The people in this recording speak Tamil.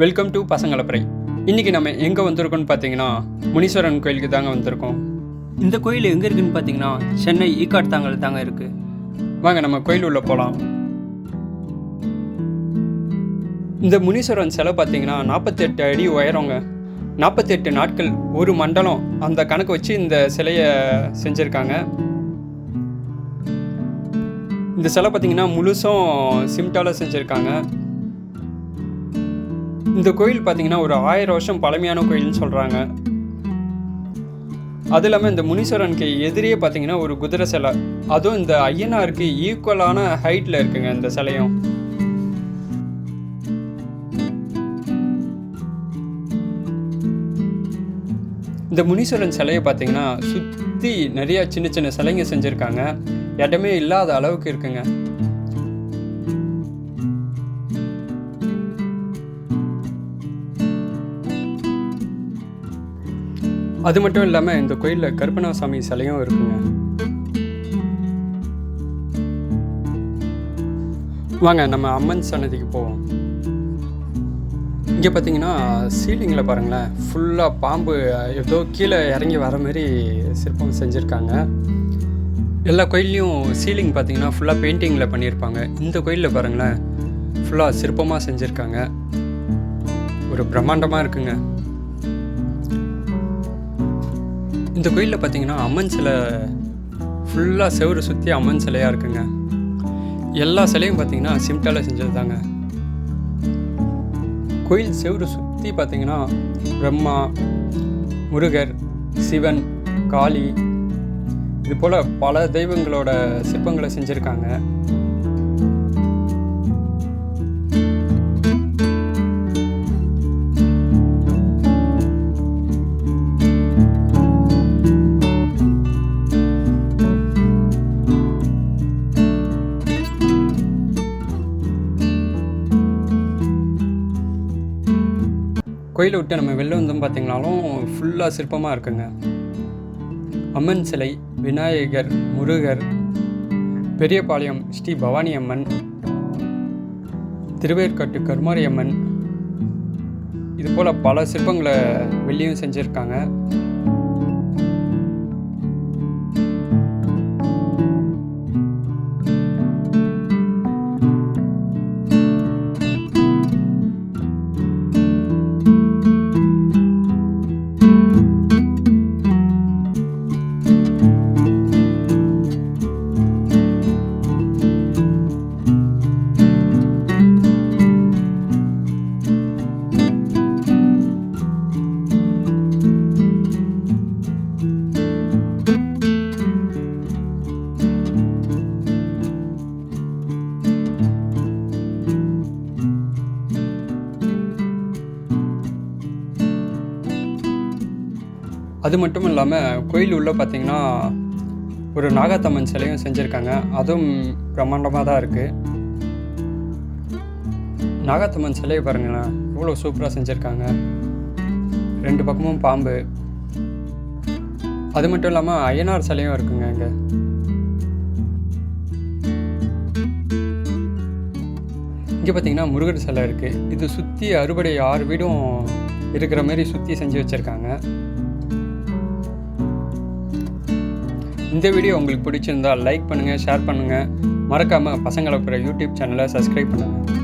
வெல்கம் டு பசங்களப்பறை இன்றைக்கி நம்ம எங்கே வந்திருக்கோம்னு பார்த்தீங்கன்னா முனீஸ்வரன் கோயிலுக்கு தாங்க வந்திருக்கோம். இந்த கோயில் எங்கே இருக்குன்னு பார்த்தீங்கன்னா சென்னை ஈக்காட் தாங்கல் தாங்க இருக்குது வாங்க நம்ம கோயில் உள்ளே போகலாம் இந்த முனீஸ்வரன் சிலை பார்த்தீங்கன்னா நாற்பத்தெட்டு அடி உயரங்க. நாற்பத்தெட்டு நாட்கள் ஒரு மண்டலம் அந்த கணக்கு வச்சு இந்த சிலையை செஞ்சுருக்காங்க. இந்த சிலை பார்த்தீங்கன்னா முழுசும் சிம்டால செஞ்சுருக்காங்க. இந்த கோயில் பார்த்தீங்கன்னா ஒரு ஆயிரம் வருஷம் பழமையான கோயில்னு சொல்கிறாங்க அது இல்லாமல் இந்த முனீஸ்வரனுக்கு எதிரே பார்த்தீங்கன்னா ஒரு குதிரை சிலை. அதுவும் இந்த ஐயனாருக்கு ஈக்குவலான ஹைட்டில் இருக்குங்க இந்த சிலையும். இந்த முனீஸ்வரன் சிலையை பார்த்தீங்கன்னா சுற்றி நிறையா சின்ன சின்ன சிலைங்க செஞ்சுருக்காங்க. இடமே இல்லாத அளவுக்கு இருக்குங்க. அது மட்டும் இல்லாமல் இந்த கோயிலில் கருப்பணாசாமி சிலையும் இருக்குங்க. வாங்க நம்ம அம்மன் சன்னதிக்கு போவோம். இங்கே பார்த்தீங்கன்னா சீலிங்கில் பாருங்களேன் ஃபுல்லாக பாம்பு ஏதோ கீழே இறங்கி வர மாதிரி சிற்பம் செஞ்சுருக்காங்க. எல்லா கோயில்லையும் சீலிங் பார்த்தீங்கன்னா ஃபுல்லாக பெயிண்டிங்கில் பண்ணியிருப்பாங்க இந்த கோயிலில் பாருங்களேன் ஃபுல்லாக சிற்பமாக செஞ்சுருக்காங்க. ஒரு பிரம்மாண்டமாக இருக்குங்க. இந்த கோயிலில் பார்த்தீங்கன்னா அம்மன் சிலை ஃபுல்லாக செவரு சுற்றி அம்மன் சிலையாக இருக்குங்க. எல்லா சிலையும் பார்த்தீங்கன்னா சிம்டால செஞ்சது தாங்க கோயில் செவரு சுற்றி பார்த்தீங்கன்னா பிரம்மா முருகர் சிவன் காளி இது போல் பல தெய்வங்களோட சிற்பங்களை செஞ்சுருக்காங்க. கோயிலை விட்டு நம்ம வெளில வந்தோம் பார்த்தீங்கனாலும் ஃபுல்லாக சிற்பமாக இருக்குங்க. அம்மன் சிலை விநாயகர் முருகர் பெரியபாளையம் ஸ்ரீ பவானி அம்மன் திருவேற்காட்டு கருமாரி அம்மன். இது போல் பல சிற்பங்களை வெளியும் செஞ்சுருக்காங்க. அது மட்டும் இல்லாமல் கோயில் உள்ள பார்த்தீங்கன்னா ஒரு நாகாத்தம்மன் சிலையும் செஞ்சுருக்காங்க. அதுவும் பிரம்மாண்டமாக தான் இருக்குது நாகாத்தம்மன் சிலையை பாருங்களேன் இவ்வளோ சூப்பராக செஞ்சுருக்காங்க. ரெண்டு பக்கமும் பாம்பு. அது மட்டும் இல்லாமல் ஐயனார் சிலையும் இருக்குங்க இங்கே. இங்கே பார்த்தீங்கன்னா முருகர் சிலை இருக்குது இது சுற்றி அறுபடை ஆறு வீடும் இருக்கிற மாதிரி சுற்றி செஞ்சு வச்சுருக்காங்க. இந்த வீடியோ உங்களுக்கு பிடிச்சிருந்தா லைக் பண்ணுங்கள் ஷேர் பண்ணுங்கள் மறக்காமல் பசங்களை அப்புறம் யூடியூப் சேனலை சப்ஸ்கிரைப் பண்ணுங்கள்